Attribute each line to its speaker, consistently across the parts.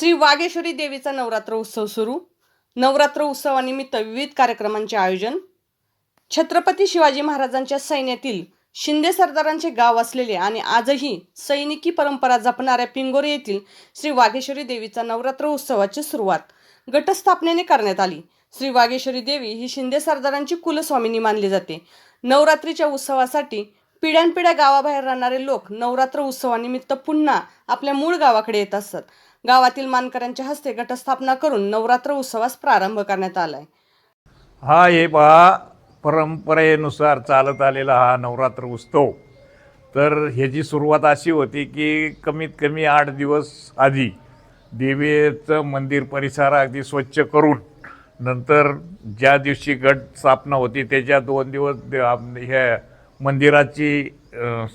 Speaker 1: श्री वागेश्वरी देवीचा नवरात्र उत्सव सुरू. नवरात्र उत्सवानिमित्त विविध कार्यक्रमांचे आयोजन. छत्रपती शिवाजी महाराजांच्या सैन्यातील शिंदे सरदारांचे गाव असलेले आणि आजही सैनिकी परंपरा जपणाऱ्या पिंगोरे येथील श्री वागेश्वरी देवीचा नवरात्र उत्सवाची सुरुवात गटस्थापनेने करण्यात आली. श्री वागेश्वरी देवी ही शिंदे सरदारांची कुलस्वामिनी मानली जाते. नवरात्रीच्या उत्सवासाठी पिढ्यानपिढ्या गावाबाहेर राहणारे लोक नवरात्र उत्सवानिमित्त पुन्हा आपल्या मूळ गावाकडे येत असतात गावातील मानकऱ्यांच्या हस्ते घटस्थापना करून नवरात्र उत्सवास प्रारंभ करण्यात आलाय.
Speaker 2: हा हे पहा परंपरेनुसार चालत आलेला हा नवरात्र उत्सव. तर ह्याची सुरुवात अशी होती की कमीत कमी आठ दिवस आधी देवीचं मंदिर परिसर अगदी स्वच्छ करून नंतर ज्या दिवशी गट स्थापना होती त्याच्या दोन दिवस दे- ह्या मंदिराची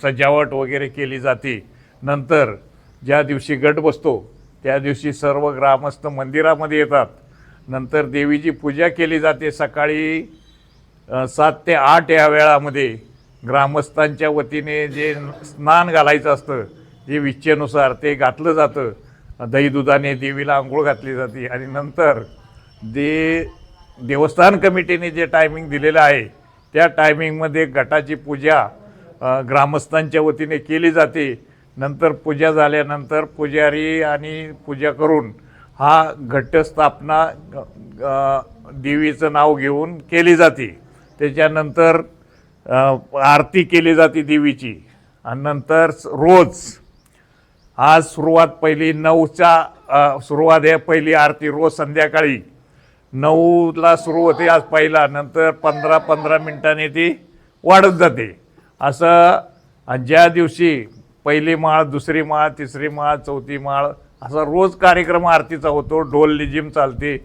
Speaker 2: सजावट वगैरे केली जाते. नंतर ज्या दिवशी गट बसतो त्या दिवशी सर्व ग्रामस्थ मंदिरामध्ये येतात. नंतर देवीची पूजा केली जाते सकाळी सात ते आठ या वेळामध्ये. ग्रामस्थांच्या वतीने जे स्नान घालायचं असतं जे विच्छेनुसार ते घातलं जातं. दही दुधाने देवीला आंघोळ घातली जाते. आणि नंतर दे देवस्थान कमिटीने जे टायमिंग दिलेलं आहे त्या टायमिंगमध्ये गटाची पूजा ग्रामस्थांच्या वतीने केली जाते. नंतर पूजा झाल्यानंतर पुजारी आणि पूजा करून हा घटस्थापना देवीचं नाव घेऊन केली जाते. त्याच्यानंतर आरती केली जाते देवीची. आणि नंतर स- रोज आज सुरुवात पहिली नऊचा सुरुवात आहे पहिली आरती रोज संध्याकाळी. नऊला सुरू होते आज पहिला नंतर पंधरा पंधरा मिनटांनी ती वाढत जाते. असं ज्या दिवशी पहिली माळ दुसरी माळ तिसरी माळ चौथी माळ असा रोज कार्यक्रम आरतीचा होतो. ढोल निजिम चालते.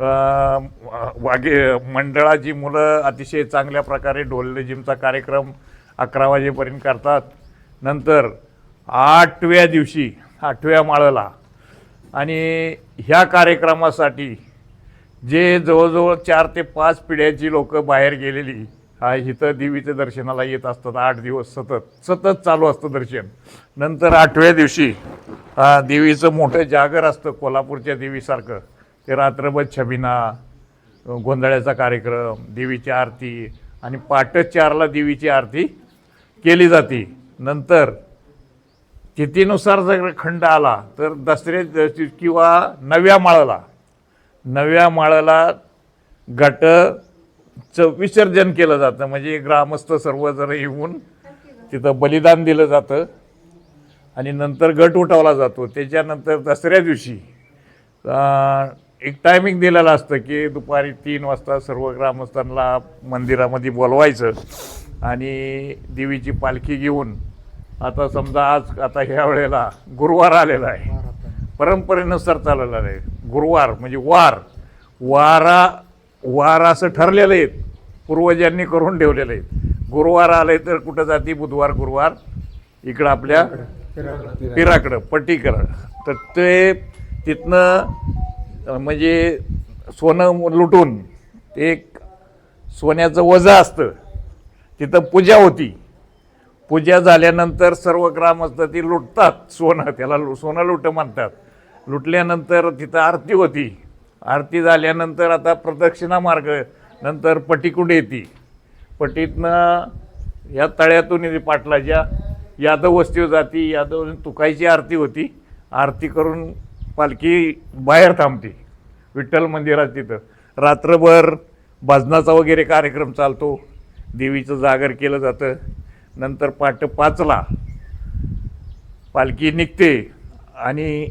Speaker 2: वागे मंडळाची मुलं अतिशय चांगल्या प्रकारे ढोल निजिमचा कार्यक्रम अकरा वाजेपर्यंत करतात. नंतर आठव्या दिवशी आठव्या माळाला आणि ह्या कार्यक्रमासाठी जे जवळजवळ चार ते पाच पिढ्याची लोकं बाहेर गेलेली इथं देवीच्या दर्शनाला येत असतात आठ दिवस सतत सतत चालू असतं दर्शन. नंतर आठव्या दिवशी देवीचं मोठं जागर असतं कोल्हापूरच्या देवीसारखं. ते रात्रभर छबिना गोंधळ्याचा कार्यक्रम देवीची आरती आणि पाटच चारला देवीची आरती केली जाते. नंतर तिथीनुसार जर खंड आला तर दसऱ्या दिवशी किंवा नव्या माळाला नव्या माळाला गटचं विसर्जन केलं जातं. म्हणजे ग्रामस्थ सर्वजण येऊन तिथं बलिदान दिलं जातं आणि नंतर गट उठवला जातो. त्याच्यानंतर दसऱ्या दिवशी एक टायमिंग दिलेलं असतं की दुपारी तीन वाजता सर्व ग्रामस्थांना मंदिरामध्ये बोलवायचं आणि देवीची पालखी घेऊन आता समजा आज आता ह्या वेळेला गुरुवार आलेला आहे. परंपरेनुसार चाललेला आहे. गुरुवार म्हणजे वार. वारा वार असं ठरलेलं आहेत. पूर्वजांनी करून ठेवलेलं आहेत. गुरुवार आले तर कुठं जाती? बुधवार गुरुवार. इकडं आपल्या पिराकडं पट्टीकडं तर ते तिथनं म्हणजे सोनं लुटून एक सोन्याचं वजा असतं. तिथं पूजा होती. पूजा झाल्यानंतर सर्व ग्रामस्थ ती लुटतात. सोनं त्याला लु- सोनं लुटं म्हणतात. लुटल्यानंतर तिथं आरती होती. आरती झाल्यानंतर आता प्रदक्षिणा मार्ग नंतर पटीकुंड येते. पटीतनं या तळ्यातून येते पाटलाच्या. यादव वस्तीवर जाती यादव तुकायची आरती होती. आरती करून पालखी बाहेर थांबते विठ्ठल मंदिरात तिथं. रात्रभर भजनाचा वगैरे कार्यक्रम चालतो. देवीचं जागर केलं जातं. नंतर पाट पाचला पालखी निघते आणि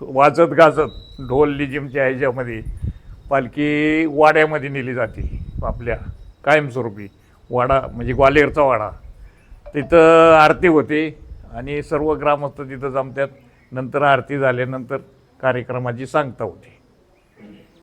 Speaker 2: वाजत गाजत ढोल लिजिमच्या ह्याच्यामध्ये पालखी वाड्यामध्ये नेली जाते आपल्या कायमस्वरूपी. वाडा म्हणजे ग्वालेरचा वाडा. तिथं आरती होते आणि सर्व ग्रामस्थ तिथं जमतात. नंतर आरती झाल्यानंतर कार्यक्रमाची सांगता होते.